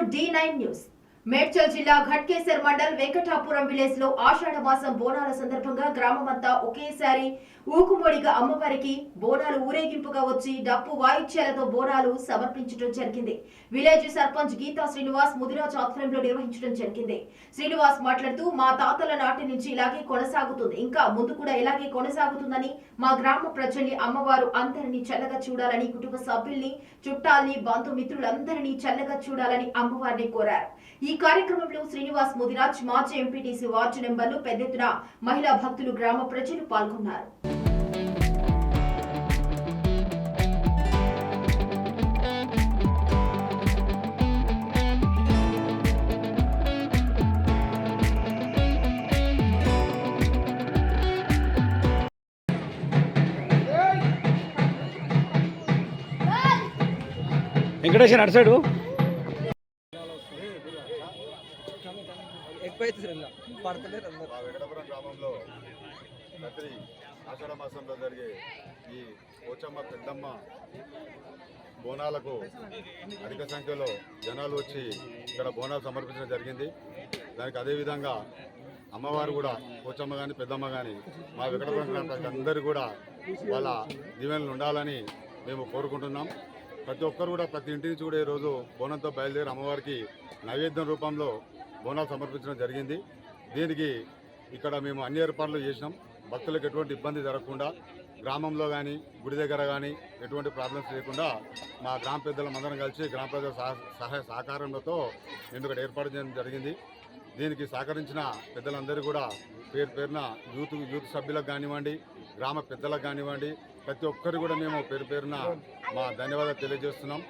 to D9 News. Medchal జిల్లా ఘట్కేసర్ మండల్ వెంకటాపురం విలేజ్లో ఆషాఢ మాసం బోనాల సందర్భంగా గ్రామమంతా ఒకేసారి ఊకుమొడిగా అమ్మవారికి బోనాలు ఊరేగింపుగా వచ్చి డప్పు వాయిద్యాలతో బోనాలు సమర్పించడం జరిగింది. విలేజ్ సర్పంచ్ గీతా శ్రీనివాస్ ముదిరాజ్ ఆధ్వర్యంలో నిర్వహించడం జరిగింది. శ్రీనివాస్ మాట్లాడుతూ మా తాతల నాటి నుంచి ఇలాగే కొనసాగుతుంది. ఇంకా ముందు కూడా ఇలాగే కొనసాగుతుందని మా గ్రామ ప్రజల్ని అమ్మవారు అందరినీ చల్లగా చూడాలని కుటుంబ సభ్యుల్ని చుట్టాల్ని బంధుమిత్రులందరినీ చల్లగా చూడాలని అమ్మవారిని కోరారు. ఈ ఈ కార్యక్రమంలో శ్రీనివాస్ ముదిరాజ్ మాజీ ఎంపీటీసీ వార్డు నెంబర్లు పెద్ద ఎత్తున మహిళా భక్తులు గ్రామ ప్రజలు పాల్గొన్నారు. వెంకటేశ్వర అటు సైడు. పడతలేరు మా వెంకటపురం గ్రామంలో రాత్రి ఆషాఢ మాసంలో జరిగే ఈ పోచమ్మ పెద్దమ్మ బోనాలకు అధిక సంఖ్యలో జనాలు వచ్చి ఇక్కడ బోనాలు సమర్పించడం జరిగింది. దానికి అదేవిధంగా అమ్మవారు కూడా పోచమ్మ కానీ పెద్దమ్మ కానీ మా వెంకటపురం గ్రామ ప్రజలందరూ కూడా వాళ్ళ దీవెనలు ఉండాలని మేము కోరుకుంటున్నాం. ప్రతి ఒక్కరు కూడా ప్రతి ఇంటి నుంచి కూడా ఈరోజు బోనంతో బయలుదేరి అమ్మవారికి నైవేద్యం రూపంలో బోనాలు సమర్పించడం జరిగింది. దీనికి ఇక్కడ మేము అన్ని ఏర్పాట్లు చేసినాం. భక్తులకు ఎటువంటి ఇబ్బంది జరగకుండా గ్రామంలో కానీ గుడి దగ్గర కానీ ఎటువంటి ప్రాబ్లమ్స్ లేకుండా మా గ్రామ పెద్దల అందరం కలిసి గ్రామ ప్రజల సహ- సహాయ సహకారంతో నేను ఇక్కడ ఏర్పాటు చేయడం జరిగింది. దీనికి సహకరించిన పెద్దలందరూ కూడా పేరు పేరున యూత్ యూత్ సభ్యులకు కానివ్వండి గ్రామ పెద్దలకు కానివ్వండి ప్రతి ఒక్కరు కూడా మేము పేరు పేరున మా ధన్యవాదాలు తెలియజేస్తున్నాం.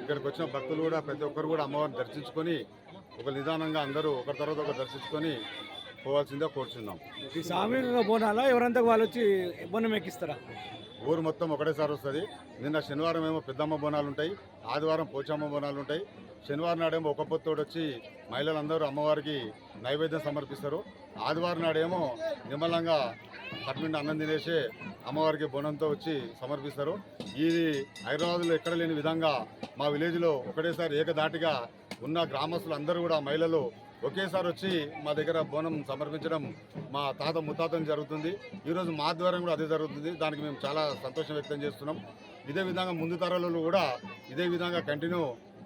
ఇక్కడికి వచ్చిన భక్తులు కూడా ప్రతి ఒక్కరు కూడా అమ్మవారిని దర్శించుకొని ఒక నిదానంగా అందరూ ఒకరి తర్వాత ఒకరు దర్శించుకొని పోవాల్సిందే కోరుచున్నాం. ఈ సామూహిక బోనాలా ఎవరంతా వాళ్ళు వచ్చి బోనం ఎక్కిస్తారా? ఊరు మొత్తం ఒకటేసారి వస్తుంది. నిన్న శనివారం ఏమో పెద్దమ్మ బోనాలు ఉంటాయి ఆదివారం పోచమ్మ బోనాలు ఉంటాయి. శనివారం నాడేమో ఒక పొత్తోడు వచ్చి మహిళలందరూ అమ్మవారికి నైవేద్యం సమర్పిస్తారు. ఆదివారం నాడేమో నిమ్మలంగా కట్మిండి అన్నం తినేసి అమ్మవారికి బోనంతో వచ్చి సమర్పిస్తారు. ఇది హైదరాబాద్లో ఎక్కడ లేని విధంగా మా విలేజ్లో ఒకటేసారి ఏకదాటిగా ఉన్న గ్రామస్తులు అందరూ కూడా మహిళలు ఒకేసారి వచ్చి మా దగ్గర బోనం సమర్పించడం మా తాత ముత్తాతం జరుగుతుంది. ఈరోజు మా ద్వారా కూడా అదే జరుగుతుంది. దానికి మేము చాలా సంతోషం వ్యక్తం చేస్తున్నాం. ఇదే విధంగా ముందు తరాలలో కూడా ఇదే విధంగా కంటిన్యూ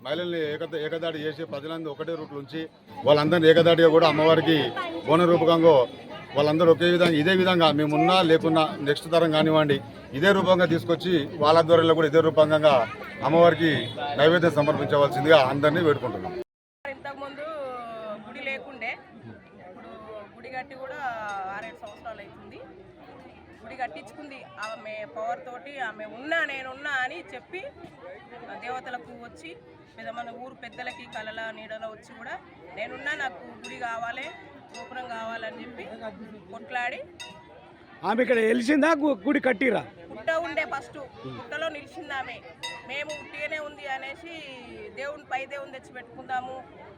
మహిళల్ని ఏక ఏకదాడి చేసి ప్రజలందరూ ఒకటే రూట్లో ఉంచి వాళ్ళందరినీ ఏకదాడిగా కూడా అమ్మవారికి బోన రూపకంగా వాళ్ళందరూ ఒకే విధంగా ఇదే విధంగా మేమున్నా లేకున్నా నెక్స్ట్ తరం కానివ్వండి ఇదే రూపంగా తీసుకొచ్చి వాళ్ళ ద్వారా కూడా ఇదే రూపంగా అమ్మవారికి నైవేద్యం సమర్పించవలసిందిగా అందరినీ వేడుకుంటున్నాం. ఇంతకుముందు గుడి లేకుండే ఇప్పుడు గుడి కట్టి కూడా ఆరేడు సంవత్సరాలు అవుతుంది. గుడి కట్టించుకుంది ఆమె పవర్ తోటి ఆమె ఉన్నా నేనున్నా అని చెప్పి ఆ దేవతలకు వచ్చి పెద్ద మన ఊరు పెద్దలకి కళల నీడలో వచ్చి కూడా నేనున్నా నాకు గుడి కావాలి గోపురం కావాలని చెప్పి కొట్లాడి ఆమె ఇక్కడ వెలిసిందా? గు- గుడి కట్టిరా? పుట్ట ఉండే ఫస్ట్. పుట్టలో నిలిచింది ఆమె. మేము ఉట్టిగానే ఉంది అనేసి దేవుని పై దేవుని తెచ్చి పెట్టుకుందాము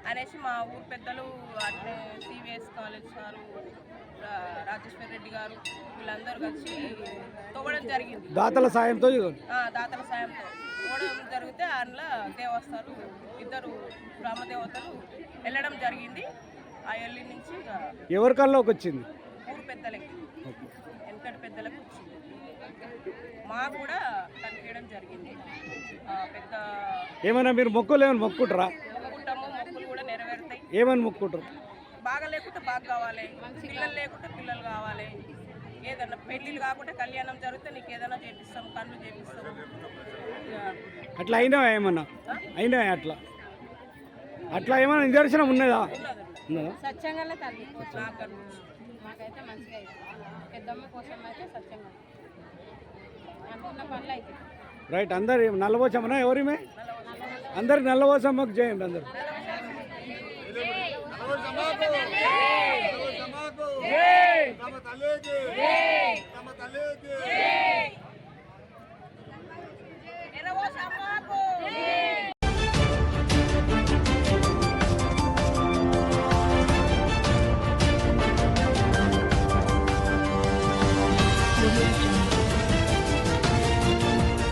అనేసి మా ఊరు పెద్దలు అట్లే CVS college sir Rajeshwar Reddy గారు వీళ్ళందరూ కలిసి తవ్వడం జరిగింది. దాతల సాయంతో ఆ, దాతల సాయంతో తవ్వడం జరిగితే అందులో దేవస్థాలు ఇద్దరు గ్రామ దేవతలు వెళ్ళడం జరిగింది. ఆ ఎల్లి నుంచి ఇక ఎవరి కల్లోకి వచ్చింది? ఊరు పెద్దలకి. వెనకటి పెద్దలకు వచ్చింది. మా కూడా కనిపించడం జరిగింది. పెద్ద ఏమైనా మీరు మొక్కులు ఏమైనా మొక్కుంటారా మొక్కుకుంటాము మొక్కులు కూడా నెరవేరుతాయి. ఏమని మొక్కుంటారు బాగా లేకుంటే బాగా కావాలి పిల్లలు లేకుంటే పిల్లలు కావాలి. ఏదన్నా పెళ్ళిళ్ళు కాకుంటే కళ్యాణం జరిగితే నీకు ఏదైనా చేపిస్తాం కళ్ళు చేపిస్తాం. అట్లా అయినా ఏమన్నా? అయినా అట్లా? అట్లా ఏమైనా నిదర్శనం ఉన్నదా? సత్యంగా తల్లి. మాకైతే మంచిగా అయితే పెద్దమ్మ కోసం అయితే సత్యంగా అయితే రైట్ అందరు నల్లబోసమ్మనా ఎవరిమే? అందరు నల్లబోసమ్మకు చేయండి అందరు. నెరవేర్చమ్మకు.